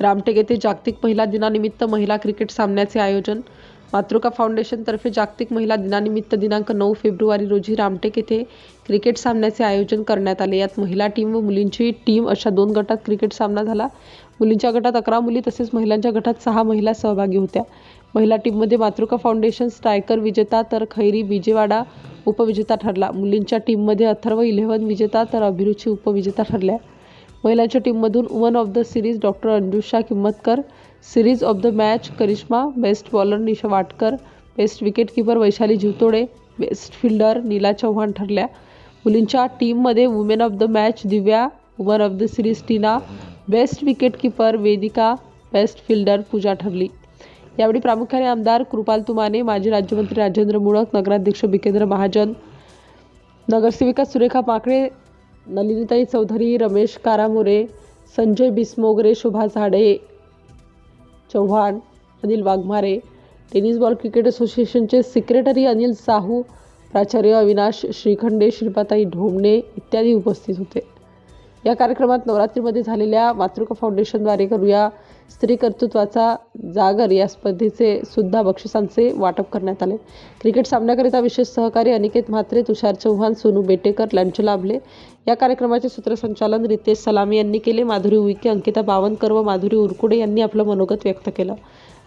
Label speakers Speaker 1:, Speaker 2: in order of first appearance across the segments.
Speaker 1: रामटेक येथे जागतिक महिला दिनानिमित्त महिला क्रिकेट सामन्याचे आयोजन. मातृका फाउंडेशनतर्फे जागतिक महिला दिनानिमित्त दिनांक नऊ फेब्रुवारी रोजी रामटेक येथे क्रिकेट सामन्याचे आयोजन करण्यात आले. यात महिला टीम व मुलींची टीम अशा दोन गटात क्रिकेट सामना झाला. मुलींच्या गटात अकरा मुली तसेच महिलांच्या गटात सहा महिला सहभागी होत्या. महिला टीममध्ये मातृका फाउंडेशन स्ट्रायकर विजेता तर खैरी विजेवाडा उपविजेता ठरला. मुलींच्या टीममध्ये अथर्व इलेव्हन विजेता तर अभिरुची उपविजेता ठरल्या. महिलांच्या टीममधून one of the series doctor Anjusha Kimmatkar. Series of the match Karishma best bowler Nisha Watkar best wicketkeeper Vaishali Jivtode best fielder Nila Chavan ठरल्या. मुलींच्या टीममध्ये women of the match Divya woman of the series Tina best wicketkeeper Vedika best fielder Pooja ठरली. यावेळी प्रामुख्याने आमदार कृपाल तुमाने माजी राज्यमंत्री राजेंद्र मुळक नगराध्यक्ष बिकेंद्र महाजन नगरसेविका Surekha माकडे Nalinitai Chaudhari Ramesh कारामोरे Sanjay Bismogare Shobha Zade Chavan Anil Waghmare tennis ball cricket असोसिएशनचे सेक्रेटरी अनिल साहू प्राचार्य अविनाश श्रीखंडे श्रीपाताई ढोमणे इत्यादी उपस्थित होते. या कार्यक्रमात नवरात्रीमध्ये झालेल्या मातृका फाउंडेशनद्वारे करूया स्त्री कर्तृत्वाचा जागर. या स्पर्धेचे सुद्धा बक्षिसांचे वाटप करण्यात आले. क्रिकेट सामन्याकरिता विशेष सहकारी अनिकेत म्हात्रे तुषार चव्हाण सोनू बेटेकर यांचे लाभले या कार्यक्रमाचे सूत्रसंचालन रितेश सलामी यांनी केले. माधुरी उईके अंकिता बावनकर व माधुरी उरकुडे यांनी आपलं मनोगत व्यक्त केलं.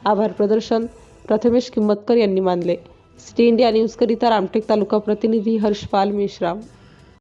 Speaker 1: आभार प्रदर्शन प्रथमेश किंमतकर यांनी मानले. सिटी इंडिया न्यूजकरिता रामटेक तालुका प्रतिनिधी हर्षपाल मेश्राम.